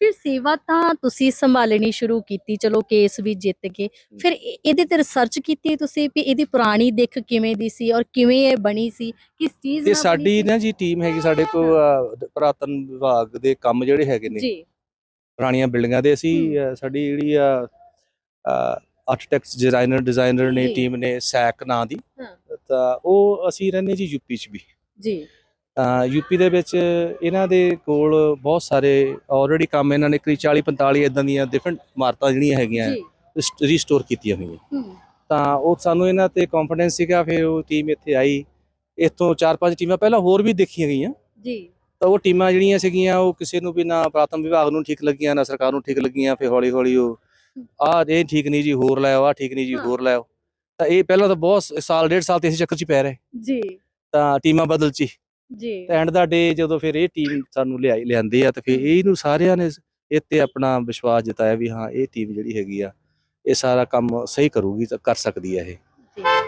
Speaker 1: ਫਿਰ ਸੇਵਾ ਤਾਂ ਤੁਸੀਂ ਸੰਭਾਲਣੀ ਸ਼ੁਰੂ ਕੀਤੀ ਚਲੋ ਕੇਸ ਵੀ ਜਿੱਤ ਗਏ। ਫਿਰ ਇਹ- ਇਹਦੇ ਤੇ ਰਿਸਰਚ ਕੀਤੀ ਤੁਸੀਂ ਵੀ ਇਹਦੀ ਪੁਰਾਣੀ ਦਿੱਖ ਕਿਵੇਂ ਦੀ ਸੀ ਔਰ ਕਿਵੇਂ ਇਹ ਬਣੀ ਸੀ? ਕਿਸ ਚੀਜ਼ ਨਾਲ
Speaker 2: ਸਾਡੀ? ਨਾ ਜੀ ਟੀਮ ਹੈਗੀ ਸਾਡੇ ਕੋਲ ਪੁਰਾਤਨ ਵਿਭਾਗ ਦੇ ਕੰਮ ਜਿਹੜੇ ਹੈਗੇ ਨੇ।
Speaker 1: ਜੀ।
Speaker 2: ਪੁਰਾਣੀਆਂ ਬਿਲਡਿੰਗਾਂ ਦੇ ਅਸੀਂ ਸਾਡੀ ਜਿਹੜੀ ਆ ਆਰਕੀਟੈਕਟਸ ਡਿਜ਼ਾਈਨਰ ਡਿਜ਼ਾਈਨਰ ਨੇ
Speaker 1: ਜੀ।
Speaker 2: ਟੀਮ ਨੇ ਸੈਕ ਨਾਂ ਦੀ।
Speaker 1: ਹਾਂ।
Speaker 2: ਤਾਂ ਉਹ ਅਸੀਂ ਰਹਿੰਦੇ ਜੀ ਯੂਪੀ ਚ ਵੀ।
Speaker 1: ਜੀ।
Speaker 2: ਤਾਂ ਯੂਪੀ ਦੇ ਵਿੱਚ ਇਹਨਾਂ ਦੇ ਕੋਲ ਬਹੁਤ ਸਾਰੇ ਆਲਰੇਡੀ ਕੰਮ ਇਹਨਾਂ ਨੇ ਕਰੀ 40 45 ਇਦਾਂ ਦੀਆਂ ਡਿਫਰੈਂਟ ਇਮਾਰਤਾਂ ਜਿਹੜੀਆਂ ਹੈਗੀਆਂ
Speaker 1: ਜੀ।
Speaker 2: ਰੀਸਟੋਰ ਕੀਤੀਆਂ ਹੋਈਆਂ। ਤਾਂ ਉਹ ਸਾਨੂੰ ਇਹਨਾਂ ਤੇ ਕੰਫੀਡੈਂਸ ਸੀਗਾ ਫਿਰ ਉਹ ਟੀਮ ਇੱਥੇ ਆਈ। ਇੱਥੋਂ ਚਾਰ ਪੰਜ ਟੀਮਾਂ ਪਹਿਲਾਂ ਹੋਰ ਵੀ ਦੇਖੀਆਂ ਗਈਆਂ।
Speaker 1: ਜੀ।
Speaker 2: ਤਾਂ ਉਹ ਟੀਮਾਂ ਜਿਹੜੀਆਂ ਸੀਗੀਆਂ ਉਹ ਕਿਸੇ ਨੂੰ ਵੀ ਨਾ ਪ੍ਰਾਥਮ ਵਿਭਾਗ ਨੂੰ ਠੀਕ ਲੱਗੀਆਂ ਨਾ ਸਰਕਾਰ ਨੂੰ ਠੀਕ ਲੱਗੀਆਂ ਫਿਰ ਹੌਲੀ ਹੌਲੀ ਉਹ ਆਹ ਇਹ ਠੀਕ ਨਹੀਂ ਜੀ ਹੋਰ ਲਾਓ ਆਹ ਠੀਕ ਨਹੀਂ ਜੀ। ਹੋਰ ਲਾਓ ਤਾਂ ਇਹ ਪਹਿਲਾਂ ਤਾਂ ਬਹੁਤ ਸਾਲ ਡੇਢ ਸਾਲ ਤੇ ਇਸੇ ਚੱਕਰ 'ਚ ਪੈ ਰਹੇ।
Speaker 1: ਜੀ।
Speaker 2: ਤਾਂ ਟੀਮਾਂ ਬਦਲ 'ਚ
Speaker 1: ਜੀ।
Speaker 2: ਤੇ ਐਂਡ ਦਾ ਡੇ ਜਦੋਂ ਫਿਰ ਇਹ ਟੀਮ ਸਾਨੂੰ ਲਿਆਈ ਲਿਆਂਦੇ ਆ ਤੇ ਫਿਰ ਇਹਨੂੰ ਸਾਰਿਆਂ ਨੇ ਤੇ ਆਪਣਾ ਵਿਸ਼ਵਾਸ ਜਤਾਇਆ ਵੀ ਹਾਂ ਇਹ ਟੀਮ ਜਿਹੜੀ ਹੈਗੀ ਆ ਇਹ ਸਾਰਾ ਕੰਮ ਸਹੀ ਕਰੂਗੀ ਤਾਂ ਕਰ ਸਕਦੀ ਆ ਇਹ।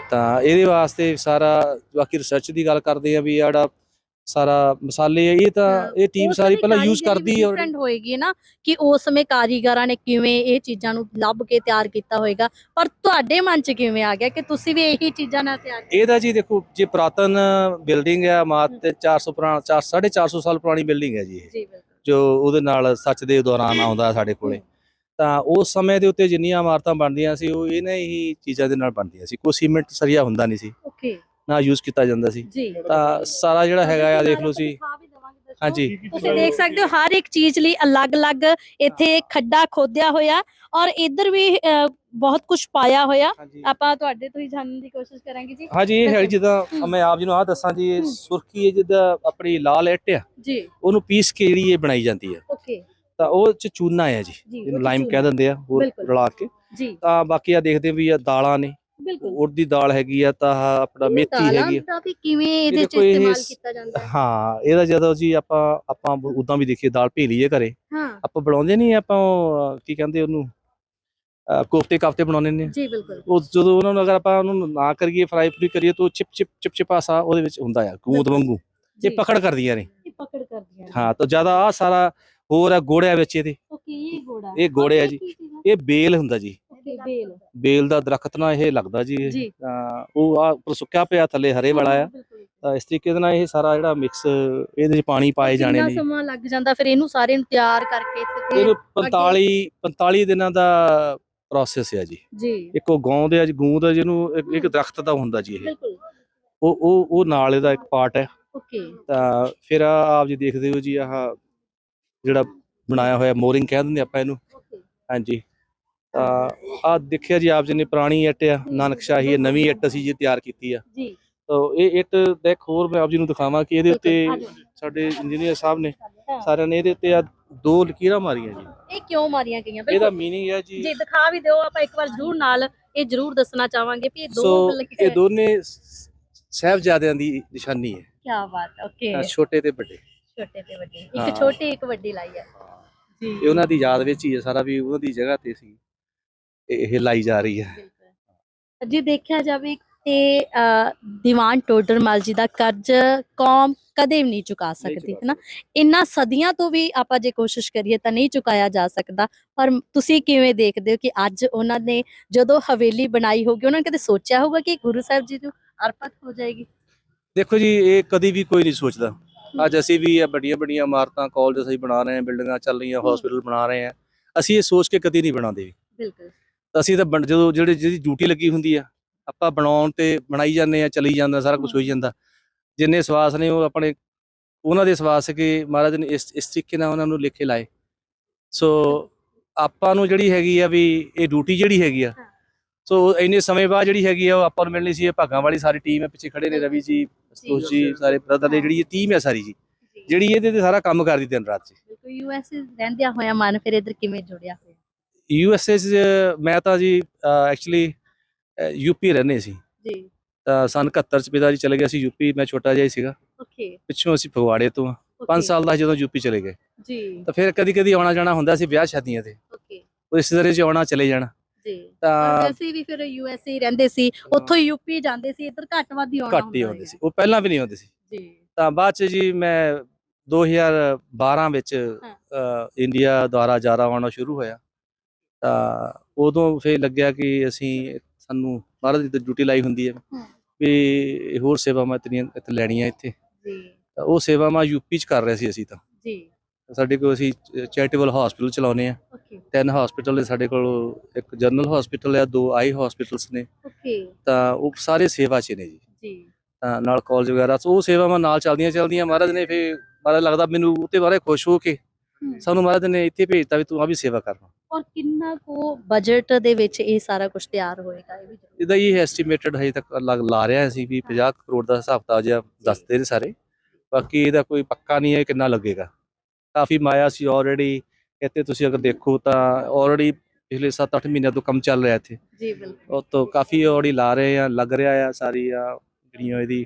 Speaker 2: ਤਾਂ ਇਹਦੇ ਵਾਸਤੇ ਸਾਰਾ ਬਾਕੀ ਰਿਸਰਚ ਦੀ ਗੱਲ ਕਰਦੇ ਆ ਵੀ ਆੜਾ ਸਾਰਾ ਮਸਾਲੇ ਇਹ ਤਾਂ ਇਹ ਟੀਮ ਸਾਰੀ ਪਹਿਲਾਂ ਯੂਜ਼ ਕਰਦੀ ਹੈ
Speaker 1: ਡਿਫਰੈਂਟ ਹੋਏਗੀ ਨਾ ਕਿ ਉਸ ਸਮੇਂ ਕਾਰੀਗਰਾਂ ਨੇ ਕਿਵੇਂ ਇਹ ਚੀਜ਼ਾਂ ਨੂੰ ਲੱਭ ਕੇ ਤਿਆਰ ਕੀਤਾ ਹੋਏਗਾ ਪਰ ਤੁਹਾਡੇ ਮਨ 'ਚ ਕਿਵੇਂ ਆ ਗਿਆ ਕਿ ਤੁਸੀਂ ਵੀ ਇਹੀ ਚੀਜ਼ਾਂ ਨਾਲ ਤਿਆਰ
Speaker 2: ਇਹਦਾ ਜੀ ਦੇਖੋ ਜੇ ਪੁਰਾਤਨ ਬਿਲਡਿੰਗ ਹੈ ਮਾਤ ਤੇ 400 ਪੁਰਾਣਾ 4 450 ਸਾਲ ਪੁਰਾਣੀ ਬਿਲਡਿੰਗ ਹੈ ਜੀ ਇਹ।
Speaker 1: ਜੀ ਬਿਲਕੁਲ।
Speaker 2: ਜੋ ਉਹਦੇ ਨਾਲ ਸੱਚ ਦੇ ਦੌਰਾਨ ਆਉਂਦਾ ਸਾਡੇ ਕੋਲੇ। ਤਾਂ ਉਸ ਸਮੇਂ ਦੇ ਉੱਤੇ ਜਿੰਨੀਆਂ ਇਮਾਰਤਾਂ ਬਣਦੀਆਂ ਸੀ ਉਹ ਇਹਨਾਂ ਹੀ ਚੀਜ਼ਾਂ ਦੇ ਨਾਲ ਬਣਦੀਆਂ ਸੀ। ਕੋਈ ਸੀਮੈਂਟ ਸਰੀਆ ਹੁੰਦਾ ਨਹੀਂ ਸੀ।
Speaker 1: ਓਕੇ
Speaker 2: ਨਾ ਯੂਜ਼ ਕੀਤਾ ਜਾਂਦਾ ਸੀ।
Speaker 1: ਜੀ।
Speaker 2: ਤਾਂ ਸਾਰਾ ਜਿਹੜਾ ਹੈਗਾ ਆ ਦੇਖ ਲਓ ਸੀ ਹਾਂਜੀ।
Speaker 1: ਤੁਸੀਂ ਦੇਖ ਸਕਦੇ ਹੋ ਹਰ ਇੱਕ ਚੀਜ਼ ਲਈ ਅਲੱਗ-ਅਲੱਗ ਇੱਥੇ ਖੱਡਾ ਖੋਦਿਆ ਹੋਇਆ ਔਰ ਇੱਧਰ ਵੀ ਅ, ਬਹੁਤ ਕੁਝ ਪਾਇਆ ਹੋਇਆ।
Speaker 2: ਹਾਂਜੀ।
Speaker 1: ਆਪਾਂ ਤੁਹਾਡੇ ਤੋਂ ਹੀ ਜਾਣਨ ਦੀ ਕੋਸ਼ਿਸ਼ ਕਰਾਂਗੇ ਜੀ।
Speaker 2: ਹਾਂਜੀ ਇਹ ਹੈ ਜਿੱਦਾਂ। ਮੈਂ ਆਪ ਜੀ ਨੂੰ ਆਹ ਦੱਸਾਂ ਜੀ ਇਹ। ਸੁਰਖੀ ਹੈ ਜਿੱਦਾਂ ਆਪਣੀ ਲਾਲ ਇੱਟ ਆ
Speaker 1: ਜੀ।
Speaker 2: ਉਹਨੂੰ ਪੀਸ ਕੇ ਜਿਹੜੀ ਇਹ ਬਣਾਈ ਜਾਂਦੀ ਹੈ
Speaker 1: ਓਕੇ।
Speaker 2: ਤਾਂ ਉਹ ਚ ਚੂਨਾ ਹੈ ਜੀ
Speaker 1: ਜੀ
Speaker 2: ਇਹਨੂੰ ਲਾਈਮ ਕਹਿ ਦਿੰਦੇ ਆ ਹੋਰ
Speaker 1: ਬਿਲਕੁਲ।
Speaker 2: ਰਲਾ ਕੇ।
Speaker 1: ਜੀ।
Speaker 2: ਤਾਂ ਬਾਕੀ ਆ ਦੇਖਦੇ ਵੀ ਆ ਦਾਲਾਂ ਨੇ ਉੜ ਦੀ ਦਾਲ ਹੈਗੀ ਆ ਤਾਂ ਆਹ ਆਪਣਾ ਮੇਥੀ ਹੈਗੀ ਆ।
Speaker 1: ਦਾ ਵੀ ਕਿਵੇਂ ਇਹਦੇ ਚ
Speaker 2: ਦੇਖੋ ਇਹ
Speaker 1: ਇਸਤੇਮਾਲ
Speaker 2: ਸ-
Speaker 1: ਕੀਤਾ ਜਾਂਦਾ ਹੈ?
Speaker 2: ਹਾਂ ਇਹਦਾ ਜਦੋਂ ਜੀ ਆਪਾਂ ਆਪਾਂ ਉਦਾਂ ਵੀ ਦੇਖੀਏ ਦਾਲ ਭੇ ਲਈਏ ਘਰੇ।
Speaker 1: ਹਾਂ।
Speaker 2: ਆਪਾਂ ਬਣਾਉਂਦੇ ਨਹੀਂ ਆਪਾਂ ਉਹ, ਕੀ ਕਹਿੰਦੇ ਉਹਨੂੰ? ਅਹ, ਕੋਫਤੇ ਕਾਫਤੇ ਬਣਾਉਂਦੇ ਨੇ
Speaker 1: ਜੀ ਬਿਲਕੁਲ।
Speaker 2: ਉਹ ਜਦੋਂ ਉਹਨਾਂ ਨੂੰ ਅਗਰ ਆਪਾਂ ਉਹਨੂੰ ਨਾ ਕਰੀਏ ਫਰਾਈ ਫਰੀ ਕਰੀਏ ਤਾਂ ਉਹ ਚਿਪ ਚਿਪ ਚਿਪ ਚਿਪਾਸਾ ਉਹਦੇ ਵਿੱਚ ਹੁੰਦਾ ਆ ਗੂੰਦ ਵਾਂਗੂ।
Speaker 1: ਜੀ,
Speaker 2: ਇਹ ਪਕੜ ਕਰਦੀਆਂ ਨੇ।
Speaker 1: ਇਹ ਪਕੜ ਕਰਦੀਆਂ ਨੇ।
Speaker 2: ਹਾਂ ਤਾਂ ਜ਼ਿਆਦਾ ਆ ਸਾਰਾ ਹੋਰ ਆ ਗੋੜਿਆ ਵਿੱਚ ਇਹਦੇ।
Speaker 1: ਓਕੇ ਇਹ ਗੋੜਾ?
Speaker 2: ਇਹ ਗੋੜੇ ਆ ਜੀ। ਇਹ ਬੇਲ ਹੁੰਦਾ ਜੀ।
Speaker 1: ਬੇਲ।
Speaker 2: ਬੇਲ ਦਾ ਦਰਖਤ ਨਾਲ ਇਹ ਲੱਗਦਾ ਜੀ ਇਹ।
Speaker 1: ਜੀ।
Speaker 2: ਤਾਂ ਉਹ ਆ ਉੱਪਰ ਸੁੱਕਿਆ ਪਿਆ ਥੱਲੇ ਹਰੇ ਵਾਲਾ ਆ। ਤਾਂ ਇਸ ਤਰੀਕੇ ਦੇ ਨਾਲ ਇਹ ਸਾਰਾ ਜਿਹੜਾ ਮਿਕਸ ਇਹਦੇ ਵਿੱਚ ਪਾਣੀ ਪਾਏ ਜਾਣੇ
Speaker 1: ਕਿੰਨਾ
Speaker 2: ਨੇ।
Speaker 1: ਸਮਾਂ ਲੱਗ ਜਾਂਦਾ ਫਿਰ ਇਹਨੂੰ ਸਾਰੇ ਨੂੰ ਤਿਆਰ ਕਰਕੇ ਤੇ ਫਿਰ
Speaker 2: ਇਹਨੂੰ 45 45 ਦਿਨਾਂ ਦਾ ਪ੍ਰੋਸੈਸ ਹੈ ਜੀ।
Speaker 1: ਜੀ।
Speaker 2: ਇੱਕ ਉਹ ਗਾਉਂ ਦੇ ਅੱਜ ਗੂੰਦ ਆ ਜਿਹਨੂੰ ਇੱਕ- ਦਰਖਤ ਦਾ ਹੁੰਦਾ ਜੀ ਇਹ।
Speaker 1: ਬਿਲਕੁਲ।
Speaker 2: ਉਹ ਉਹ ਉਹ ਨਾਲ ਇਹਦਾ ਇੱਕ ਪਾਰਟ ਹੈ
Speaker 1: ਓਕੇ।
Speaker 2: ਤਾਂ ਫਿਰ ਆਪ ਜੀ ਦੇਖਦੇ ਹੋ ਜੀ ਆਹ ਜਿਹੜਾ ਬਣਾਇਆ ਹੋਇਆ ਮੋਰਿੰਗ ਕਹਿ ਦਿੰਦੇ ਆਪਾਂ ਇਹਨੂੰ। ਹਾਂਜੀ। ਤਾਂ ਆ ਦੇਖਿਆ ਜੀ ਆਪ ਜੀ ਨੇ ਪੁਰਾਣੀ ਇੱਟ ਆ ਨਾਨਕ ਸ਼ਾਹੀ ਹੈ ਨਵੀਂ ਇੱਟ ਅਸੀਂ ਜੀ ਤਿਆਰ ਕੀਤੀ ਆ।
Speaker 1: ਜੀ।
Speaker 2: ਤਾਂ ਇਹ ਇੱਟ ਦਾ ਇੱਕ ਹੋਰ ਮੈਂ ਆਪ ਜੀ ਨੂੰ ਦਿਖਾਵਾਂ ਕਿ ਇਹਦੇ ਉੱਤੇ। ਸਾਡੇ ਇੰਜੀਨੀਅਰ ਸਾਹਿਬ ਨੇ। ਸਾਰਿਆਂ ਨੇ ਇਹਦੇ ਉੱਤੇ ਆ ਦੋ ਲਕੀਰਾਂ ਮਾਰੀਆਂ ਜੀ।
Speaker 1: ਇਹ ਕਿਉਂ ਮਾਰੀਆਂ ਗਈਆਂ?
Speaker 2: ਇਹਦਾ ਮੀਨਿੰਗ ਹੈ ਜੀ
Speaker 1: ਜੀ ਦਿਖਾ ਵੀ ਦਿਓ ਆਪਾਂ ਇੱਕ ਵਾਰ ਜ਼ਰੂਰ ਨਾਲ ਇਹ ਜ਼ਰੂਰ ਦੱਸਣਾ ਚਾਹਾਂਗੇ ਵੀ ਇਹ ਦੋ ਕੀ
Speaker 2: ਇਹ ਦੋਨੇ ਸਹਿਬਜ਼ਾਦਿਆਂ ਦੀ ਨਿਸ਼ਾਨੀ ਹੈ।
Speaker 1: ਬਾਤ ਓਕੇ
Speaker 2: ਛੋਟੇ ਤੇ ਵੱਡੇ।
Speaker 1: ਛੋਟੇ ਤੇ ਵੱਡੇ। ਇੱਕ ਛੋਟੀ ਇੱਕ ਵੱਡੀ ਲਾਈ ਹੈ। ਜੀ
Speaker 2: ਇਹ ਉਹਨਾਂ ਦੀ ਯਾਦ ਵਿੱਚ ਹੀ ਹੈ ਸਾਰਾ ਵੀ ਉਹਨਾਂ ਦੀ ਜਗ੍ਹਾ ਤੇ ਸੀ। ਇਹ ਲਾਈ ਜਾ ਰਹੀ ਹੈ।
Speaker 1: ਜੀ ਦੇਖਿਆ ਜਾਵੇ ਤੇ ਦੀਵਾਨ ਟੋਡਰਮਲ ਜੀ ਦਾ ਕਰਜ਼ ਕੌਮ ਕਦੇ ਵੀ ਨਹੀਂ ਚੁਕਾ ਸਕਦੀ ਹੈ ਨਾ ਇੰਨਾ ਸਦੀਆਂ ਤੋਂ ਵੀ ਆਪਾਂ ਜੇ ਕੋਸ਼ਿਸ਼ ਕਰੀਏ ਤਾਂ ਨਹੀਂ ਚੁਕਾਇਆ ਜਾ ਸਕਦਾ। ਪਰ ਤੁਸੀਂ ਕਿਵੇਂ ਦੇਖਦੇ ਹੋ ਕਿ ਅੱਜ ਉਹਨਾਂ ਨੇ ਜਦੋਂ ਹਵੇਲੀ ਬਣਾਈ ਹੋਗੀ ਉਹਨਾਂ ਨੇ ਕਦੇ ਸੋਚਿਆ ਹੋਊਗਾ ਕਿ ਗੁਰੂ ਸਾਹਿਬ ਜੀ ਨੂੰ ਅਰਪਿਤ ਹੋ ਜਾਏਗੀ?
Speaker 2: ਦੇਖੋ ਜੀ ਇਹ ਕਦੀ ਵੀ ਕੋਈ ਨਹੀਂ ਸੋਚਦਾ। ਅੱਜ ਅਸੀਂ ਵੀ ਇਹ ਵੱਡੀਆਂ ਵੱਡੀਆਂ ਇਮਾਰਤਾਂ ਕਾਲਜ ਅਸੀਂ ਬਣਾ ਰਹੇ ਹਾਂ ਬਿਲਡਿੰਗਾਂ ਚੱਲ ਰਹੀਆਂ ਹਸਪੀਟਲ ਬਣਾ ਰਹੇ ਹਾਂ। ਅਸੀਂ ਇਹ ਸੋਚ ਕੇ ਕਦੀ ਨਹੀਂ ਬਣਾਉਂਦੇ।
Speaker 1: ਬਿਲਕੁਲ।
Speaker 2: ਤਾਂ ਅਸੀਂ ਤਾਂ ਬਣ- ਜਦੋਂ ਜਿਹੜੇ ਜਿਹਦੀ ਡਿਊਟੀ ਲੱਗੀ ਹੁੰਦੀ ਆ ਆਪਾਂ ਬਣਾਉਣ ਤੇ ਬਣਾਈ ਜਾਂਦੇ ਆ ਚਲੀ ਜਾਂਦਾ ਸਾਰਾ ਕੁਝ ਹੋਈ ਜਾਂਦਾ। ਜਿੰਨੇ ਸਵਾਸ ਨੇ ਉਹ ਆਪਣੇ ਉਹਨਾਂ ਦੇ ਸਵਾਸ ਕਿ ਮਹਾਰਾਜ ਨੇ ਇਸ ਇਸ ਤਰੀਕੇ ਨਾਲ ਉਹਨਾਂ ਨੂੰ ਲਿਖੇ ਲਾਏ। ਸੋ ਆਪਾਂ ਨੂੰ ਜਿਹੜੀ ਹੈਗੀ ਆ ਵੀ ਇਹ ਡਿਊਟੀ ਜਿਹੜੀ ਹੈਗੀ ਆ। ਸੋ ਇੰਨੇ ਸਮੇਂ ਬਾਅਦ ਜਿਹੜੀ ਹੈਗੀ ਆ ਉਹ ਆਪਾਂ ਨੂੰ ਮਿਲਣੀ ਸੀ ਇਹ ਭਾਗਾਂ ਵਾਲੀ ਸਾਰੀ ਟੀਮ ਹੈ ਪਿੱਛੇ ਖੜੇ ਨੇ ਰਵੀ ਜੀ ਸੰਤੋਸ਼ ਜੀ। ਸਾਰੇ ਬ੍ਰਦਰ ਦੇ ਜਿਹੜੀ ਇਹ ਟੀਮ ਹੈ ਸਾਰੀ ਜੀ। ਜਿਹੜੀ ਇਹਦੇ ਤੇ ਸਾਰਾ ਕੰਮ ਕਰਦੀ ਦਿਨ ਰਾਤ ਜੀ।
Speaker 1: ਬਿਲਕੁਲ ਯੂਐਸ ਰਹਿੰਦਿਆਂ ਹੋਇਆ ਮਨ ਫਿਰ ਇਧਰ ਕਿਵੇਂ ਜੁੜਿਆ ਹੋਇਆ?
Speaker 2: ਯੂ ਐਸ ਏ ਮੈਂ ਤਾਂ ਜੀ ਐਕਚੁਅਲੀ ਯੂਪੀ ਰਹਿੰਦੇ ਸੀ।
Speaker 1: ਜੀ।
Speaker 2: ਤਾਂ ਸਨ 71 ਚ ਪਿਤਾ ਜੀ ਚਲੇ ਗਏ ਸੀ ਯੂਪੀ ਮੈਂ ਛੋਟਾ ਜਿਹਾ ਹੀ ਸੀਗਾ।
Speaker 1: ਓਕੇ।
Speaker 2: ਪਿੱਛੋਂ ਅਸੀਂ ਫਗਵਾੜੇ ਤੋਂ ਆ। 5 ਸਾਲ ਦਾ ਜਦੋਂ ਯੂਪੀ ਚਲੇ ਗਏ।
Speaker 1: ਜੀ।
Speaker 2: ਤਾਂ ਫਿਰ ਕਦੀ ਕਦੀ ਆਉਣਾ ਜਾਣਾ ਹੁੰਦਾ ਸੀ ਵਿਆਹ ਸ਼ਾਦੀਆਂ ਤੇ।
Speaker 1: ਓਕੇ।
Speaker 2: ਉਹ ਰਿਸ਼ਤੇਦਾਰੀ ਚ ਆਉਣਾ ਚਲੇ ਜਾਣਾ।
Speaker 1: ਜੀ।
Speaker 2: ਤਾਂ
Speaker 1: ਵੈਸੇ ਵੀ ਫਿਰ ਯੂਐਸਏ ਰਹਿੰਦੇ ਸੀ। ਉੱਥੋਂ ਯੂਪੀ ਜਾਂਦੇ ਸੀ ਇੱਧਰ ਘੱਟ ਵੱਧ ਹੀ ਆਉਣਾ
Speaker 2: ਘੱਟ ਹੀ ਆਉਂਦੇ ਸੀ। ਉਹ ਪਹਿਲਾਂ ਵੀ ਨਹੀਂ ਆਉਂਦੇ ਸੀ।
Speaker 1: ਜੀ।
Speaker 2: ਤਾਂ ਬਾਅਦ ਚ ਜੀ ਮੈਂ 2012 ਵਿੱਚ ਇੰਡੀਆ ਦੁਆਰਾ ਜਾਰਾ ਆਉਣਾ ਸ਼ੁਰੂ ਹੋਇਆ। ਤਾਂ ਉਦੋਂ ਫਿਰ ਲੱਗਿਆ ਕਿ ਅਸੀਂ ਸਾਨੂੰ ਮਹਾਰਾਜ ਦੀ ਡਿਊਟੀ ਲਾਈ ਹੁੰਦੀ ਹੈ। ਵੀ ਹੋਰ ਸੇਵਾਵਾਂ ਇਤਨੀਆਂ ਇੱਥੇ ਲੈਣੀਆਂ ਇੱਥੇ।
Speaker 1: ਜੀ।
Speaker 2: ਤਾਂ ਉਹ ਸੇਵਾਵਾਂ ਯੂਪੀ ਚ ਕਰ ਰਹੇ ਸੀ ਅਸੀਂ ਤਾਂ।
Speaker 1: ਜੀ।
Speaker 2: ਸਾਡੇ ਕੋਲ ਅਸੀਂ ਚੈਰੀਟੇਬਲ ਹਸਪੀਟਲ ਚਲਾਉਨੇ ਆ ਤਿੰਨ ਹਸਪੀਟਲ ਨੇ ਸਾਡੇ ਕੋਲ ਇੱਕ ਜਨਰਲ ਹਸਪੀਟਲ ਆ ਦੋ ਆਈ ਹਸਪੀਟਲਸ ਨੇ।
Speaker 1: ਓਕੇ।
Speaker 2: ਤਾਂ ਉਹ ਸਾਰੇ ਸੇਵਾ 'ਚ ਨੇ ਜੀ।
Speaker 1: ਜੀ।
Speaker 2: ਤਾਂ ਨਾਲ ਕਾਲਜ ਵਗੈਰਾ ਸੋ ਉਹ ਸੇਵਾਵਾਂ ਨਾਲ ਚੱਲਦੀਆਂ ਚੱਲਦੀਆਂ ਮਹਾਰਾਜ ਨੇ ਫੇ ਮਹਾਰਾਜ ਲੱਗਦਾ ਮੈਨੂੰ ਉੱਤੇ ਬਾਰੇ ਖੁਸ਼ ਹੋ ਕੇ। ਸਾਨੂੰ ਮਹਾਰਾਜ ਨੇ ਇੱਥੇ ਭੇਜਤਾ ਵੀ ਤੂੰ ਆ ਵੀ ਸੇਵਾ ਕਰਨਾ
Speaker 1: ਔਰ ਕਿੰਨਾ ਕੋ ਬਜਟ ਦੇ ਵਿੱਚ ਇਹ ਸਾਰਾ ਕੁਝ ਤਿਆਰ ਹੋਏਗਾ ਇਹ ਵੀ ਜ਼ਰੂਰ।
Speaker 2: ਇਹਦਾ ਇਹ ਐਸਟੀਮੇਟਡ ਹਜੇ ਤੱਕ ਲੱਗ- ਲਾ ਰਿਹਾ ਸੀ ਵੀ 50 ਕਰੋੜ ਦਾ ਹਿਸਾਬ ਤਾਂ ਜਿਹਾ ਦੱਸਦੇ ਨੇ ਸਾਰੇ। ਬਾਕੀ ਇਹਦਾ ਕੋਈ ਪੱਕਾ ਨਹੀਂ ਹੈ ਕਿੰਨਾ ਲੱਗੇਗਾ। ਕਾਫੀ ਮਾਇਆ ਸੀ ਆਲਰੇਡੀ ਇੱਥੇ ਤੁਸੀਂ ਅਗਰ ਦੇਖੋ ਤਾਂ ਆਲਰੇਡੀ ਪਿਛਲੇ 7-8 ਮਹੀਨਿਆਂ ਤੋਂ ਕੰਮ ਚੱਲ ਰਿਹਾ ਇੱਥੇ।
Speaker 1: ਜੀ ਬਿਲਕੁਲ।
Speaker 2: ਉਹ ਤੋਂ ਕਾਫੀ ਔੜੀ ਲਾ ਰਹੇ ਆ ਲੱਗ ਰਿਹਾ ਆ ਸਾਰੀ ਆ ਜਿਹੜੀਆਂ ਇਹਦੀ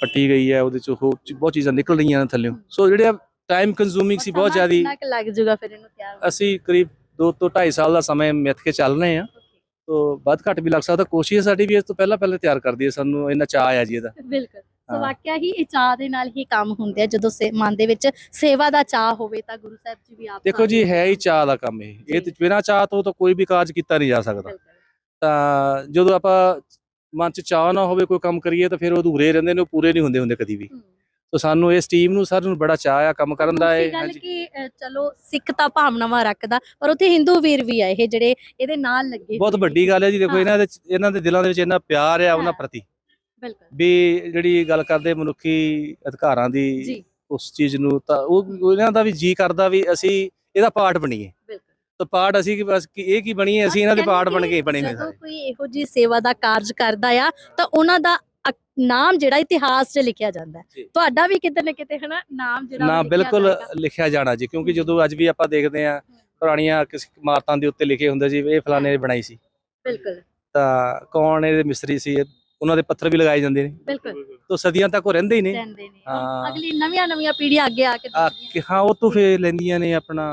Speaker 2: ਪੱਟੀ ਗਈ ਹੈ ਉਹਦੇ ਚ ਉਹ ਚ- ਬਹੁਤ ਚੀਜ਼ਾਂ ਨਿਕਲ ਰਹੀਆਂ ਨੇ ਥੱਲੇੋਂ। ਸੋ ਜਿਹੜੇ ਟਾਈਮ ਕੰਜ਼ੂਮਿੰਗ ਸੀ ਬਹੁਤ ਜ਼ਿਆਦੀ।
Speaker 1: ਕਿੰਨਾ ਕੁ ਲੱਗ ਜਾਊਗਾ ਫਿਰ ਇਹਨੂੰ ਤਿਆਰ ਹੋਣ
Speaker 2: ਅਸੀਂ ਕਰੀਬ 2 ਤੋਂ 2.5 ਸਾਲ ਦਾ ਸਮਾਂ ਮਿੱਥ ਕੇ ਚੱਲ ਰਹੇ ਆ? ਤੋ ਵੱਧ ਘੱਟ ਵੀ ਲੱਗ ਸਕਦਾ। ਕੋਸ਼ਿਸ਼ ਸਾਡੀ ਵੀ ਇਸ ਤੋਂ ਪਹਿਲਾਂ ਪਹਿਲਾਂ ਤਿਆਰ ਕਰਦੀ ਹੈ ਸਾਨੂੰ ਇੰਨਾ ਚਾਹ ਆ ਜੀ ਇਹਦਾ।
Speaker 1: ਬਿਲਕੁਲ। ਸੋ। ਵਾਕਿਆ ਹੀ ਇਹ ਚਾਹ ਦੇ ਨਾਲ ਹੀ ਕੰਮ ਹੁੰਦੇ ਆ ਜਦੋਂ ਸੇ ਮਨ ਦੇ ਵਿੱਚ ਸੇਵਾ ਦਾ ਚਾਹ ਹੋਵੇ ਤਾਂ ਗੁਰੂ ਸਾਹਿਬ ਜੀ ਵੀ ਆਪ
Speaker 2: ਦੇਖੋ ਜੀ ਹੈ ਹੀ ਚਾਹ ਦਾ ਕੰਮ ਇਹ। ਇਹ ਤੇ ਬਿਨਾਂ ਚਾਹ ਤੋਂ ਤਾਂ ਕੋਈ ਵੀ ਕਾਜ ਕੀਤਾ ਨਹੀਂ ਜਾ ਸਕਦਾ। ਤਾਂ ਜਦੋਂ ਆਪਾਂ ਮਨ 'ਚ ਚਾਹ ਨਾ ਹੋਵੇ ਕੋਈ ਕੰਮ ਕਰੀਏ ਤਾਂ ਫਿਰ ਉਹ ਅਧੂਰੇ ਰਹਿੰਦੇ ਨੇ ਉਹ ਪੂਰੇ ਨਹੀਂ ਹੁੰਦੇ ਹੁੰਦੇ ਕਦੀ ਵੀ।
Speaker 1: ਹੂੰ।
Speaker 2: ਤਾਂ ਸਾਨੂੰ ਇਸ ਟੀਮ ਨੂੰ ਸਾਰਿਆਂ ਨੂੰ ਬੜਾ ਚਾਹ ਆ ਕੰਮ ਕਰਨ ਦਾ ਇਹ
Speaker 1: ਗੱਲ ਕਿ ਚਲੋ ਸਿੱਖ ਤਾਂ ਭਾਵਨਾਵਾਂ ਰੱਖਦਾ ਪਰ ਉੱਥੇ ਹਿੰਦੂ ਵੀਰ ਵੀ ਆ ਇਹ ਜਿਹੜੇ ਇਹਦੇ ਨਾਲ ਲੱਗੇ
Speaker 2: ਬਹੁਤ ਵੱਡੀ। ਗੱਲ ਹੈ ਜੀ ਦੇਖੋ
Speaker 1: ਹਾਂ।
Speaker 2: ਇਹਨਾਂ ਦੇ ਇਹਨਾਂ ਦੇ ਦਿਲਾਂ ਦੇ ਵਿੱਚ ਇੰਨਾ ਪਿਆਰ ਆ ਉਹਨਾਂ
Speaker 1: ਹਾਂ।
Speaker 2: ਪ੍ਰਤੀ
Speaker 1: ਬਿਲਕੁਲ
Speaker 2: ਵੀ ਜਿਹੜੀ ਗੱਲ ਕਰਦੇ ਮਨੁੱਖੀ ਅਧਿਕਾਰਾਂ ਦੀ ਉਸ ਚੀਜ਼ ਨੂੰ ਤਾਂ ਉਹ ਇਹਨਾਂ ਦਾ ਵੀ ਜੀ ਕਰਦਾ ਵੀ ਅਸੀਂ ਇਹਦਾ ਪਾਰਟ ਬਣੀਏ ਤਾਂ ਪਾਰਟ ਅਸੀਂ ਕਿ ਬਸ ਕਿ ਇਹ ਕੀ ਬਣੀਏ ਅਸੀਂ ਇਹਨਾਂ ਦੇ ਪਾਰਟ ਬਣ
Speaker 1: ਕਿ
Speaker 2: ਬਣੇ ਹੋਏ
Speaker 1: ਜਦੋਂ ਕੋਈ ਇਹੋ ਜੀ ਸੇਵਾ ਦਾ ਕਾਰਜ ਕਰਦਾ ਆ ਤਾਂ ਉਹਨਾਂ ਦਾ ਨਾਮ ਜਿਹੜਾ ਇਤਿਹਾਸ 'ਚ ਲਿਖਿਆ ਜਾਂਦਾ। ਤੁਹਾਡਾ ਵੀ ਕਿਤੇ ਨਾ ਕਿਤੇ ਹਨਾ ਨਾਮ ਜਿਹੜਾ
Speaker 2: ਨਾ ਬਿਲਕੁਲ। ਲਿਖਿਆ ਜਾਣਾ ਜੀ ਕਿਉਂਕਿ ਜਦੋਂ ਅੱਜ ਵੀ ਆਪਾਂ ਦੇਖਦੇ ਆ ਪੁਰਾਣੀਆਂ ਕਿਸੇ ਇਮਾਰਤਾਂ ਦੇ ਉੱਤੇ ਲਿਖੇ ਹੁੰਦੇ ਜੀ ਇਹ ਫਲਾਣੇ ਨੇ ਬਣਾਈ ਸੀ
Speaker 1: ਬਿਲਕੁਲ
Speaker 2: ਤਾਂ ਕੌਣ ਇਹਦੇ ਮਿਸਤਰੀ ਸੀ ਉਹਨਾਂ ਦੇ ਪੱਥਰ ਵੀ ਲਗਾਏ ਜਾਂਦੇ ਨੇ
Speaker 1: ਬਿਲਕੁਲ
Speaker 2: ਤਾਂ ਸਦੀਆਂ ਤੱਕ ਉਹ ਰਹਿੰਦੇ ਹੀ ਨੇ
Speaker 1: ਰਹਿੰਦੇ ਨੇ
Speaker 2: ਹਾਂ।
Speaker 1: ਅਗਲੀ ਨਵੀਆਂ ਨਵੀਆਂ ਪੀੜ੍ਹੀਆਂ ਅੱਗੇ ਆ। ਕਿ
Speaker 2: ਹਾਂ ਉਹ ਤੋਂ ਫੇਰ ਲੈਂਦੀਆਂ ਨੇ ਆਪਣਾ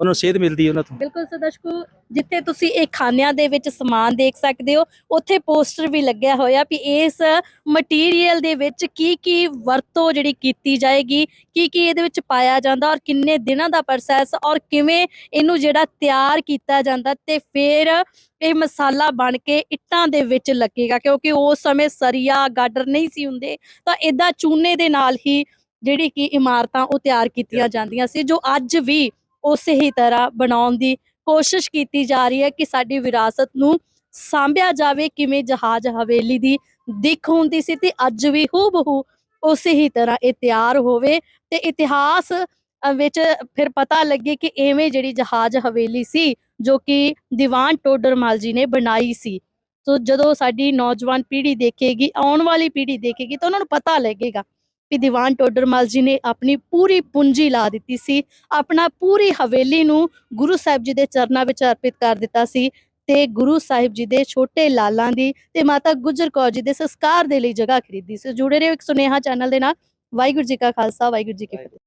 Speaker 2: ਉਹਨਾਂ ਨੂੰ ਸੇਧ ਮਿਲਦੀ ਹੈ ਉਹਨਾਂ ਤੋਂ।
Speaker 1: ਬਿਲਕੁਲ ਸੋ ਦਰਸ਼ਕੋ ਜਿੱਥੇ ਤੁਸੀਂ ਇਹ ਖਾਨਿਆਂ ਦੇ ਵਿੱਚ ਸਮਾਨ ਦੇਖ ਸਕਦੇ ਹੋ ਉੱਥੇ ਪੋਸਟਰ ਵੀ ਲੱਗਿਆ ਹੋਇਆ ਵੀ ਇਸ ਮਟੀਰੀਅਲ ਦੇ ਵਿੱਚ ਕੀ ਕੀ ਵਰਤੋਂ ਜਿਹੜੀ ਕੀਤੀ ਜਾਏਗੀ ਕੀ ਕੀ ਇਹਦੇ ਵਿੱਚ ਪਾਇਆ ਜਾਂਦਾ ਔਰ ਕਿੰਨੇ ਦਿਨਾਂ ਦਾ ਪ੍ਰੋਸੈਸ ਔਰ ਕਿਵੇਂ ਇਹਨੂੰ ਜਿਹੜਾ ਤਿਆਰ ਕੀਤਾ ਜਾਂਦਾ ਤੇ ਫਿਰ ਇਹ ਮਸਾਲਾ ਬਣ ਕੇ ਇੱਟਾਂ ਦੇ ਵਿੱਚ ਲੱਗੇਗਾ ਕਿਉਂਕਿ ਉਸ ਸਮੇਂ ਸਰੀਆ ਗਾਡਰ ਨਹੀਂ ਸੀ ਹੁੰਦੇ ਤਾਂ ਇਦਾਂ ਚੂਨੇ ਦੇ ਨਾਲ ਹੀ ਜਿਹੜੀ ਕਿ ਇਮਾਰਤਾਂ ਉਹ ਤਿਆਰ ਕੀਤੀਆਂ ਜਾਂਦੀਆਂ ਸੀ ਜੋ ਅੱਜ ਵੀ ਉਸੇ ਹੀ ਤਰ੍ਹਾਂ ਬਣਾਉਣ ਦੀ ਕੋਸ਼ਿਸ਼ ਕੀਤੀ ਜਾ ਰਹੀ ਹੈ ਕਿ ਸਾਡੀ ਵਿਰਾਸਤ ਨੂੰ ਸਾਂਭਿਆ ਜਾਵੇ, ਕਿਵੇਂ ਜਹਾਜ਼ ਹਵੇਲੀ ਦੀ ਦਿੱਖ ਹੁੰਦੀ ਸੀ ਤੇ ਅੱਜ ਵੀ ਹੂਬਹੂ ਉਸੇ ਹੀ ਤਰ੍ਹਾਂ ਇਹ ਤਿਆਰ ਹੋਵੇ ਤੇ ਇਤਿਹਾਸ ਵਿੱਚ ਫਿਰ ਪਤਾ ਲੱਗੇ ਕਿ ਐਵੇਂ ਜਿਹੜੀ ਜਹਾਜ਼ ਹਵੇਲੀ ਸੀ, ਜੋ ਕਿ ਦੀਵਾਨ ਟੋਡਰਮਾਲ ਜੀ ਨੇ ਬਣਾਈ ਸੀ। ਸੋ ਜਦੋਂ ਸਾਡੀ ਨੌਜਵਾਨ ਪੀੜ੍ਹੀ ਦੇਖੇਗੀ, ਆਉਣ ਵਾਲੀ ਪੀੜ੍ਹੀ ਦੇਖੇਗੀ, ਤਾਂ ਉਹਨਾਂ ਨੂੰ ਪਤਾ ਲੱਗੇਗਾ ਕਿ ਦੀਵਾਨ ਟੋਡਰਮਲ ਜੀ ਨੇ ਆਪਣੀ ਪੂਰੀ ਪੂੰਜੀ ਲਾ ਦਿੱਤੀ ਸੀ, ਆਪਣਾ ਪੂਰੀ ਹਵੇਲੀ ਨੂੰ ਗੁਰੂ ਸਾਹਿਬ ਜੀ ਦੇ ਚਰਨਾਂ ਵਿੱਚ ਅਰਪਿਤ ਕਰ ਦਿੱਤਾ ਸੀ ਤੇ ਗੁਰੂ ਸਾਹਿਬ ਜੀ ਦੇ ਛੋਟੇ ਲਾਲਾਂ ਦੀ ਤੇ ਮਾਤਾ ਗੁਜਰ ਕੌਰ ਜੀ ਦੇ ਸੰਸਕਾਰ ਦੇ ਲਈ ਜਗ੍ਹਾ ਖਰੀਦੀ ਸੀ। ਜੁੜੇ ਰਹੋ ਇੱਕ ਸੁਨੇਹਾ ਚੈਨਲ ਦੇ ਨਾਲ। ਵਾਹਿਗੁਰੂ ਜੀ ਕਾ ਖਾਲਸਾ, ਵਾਹਿਗੁਰੂ ਜੀ ਕੀ ਫਤਿਹ।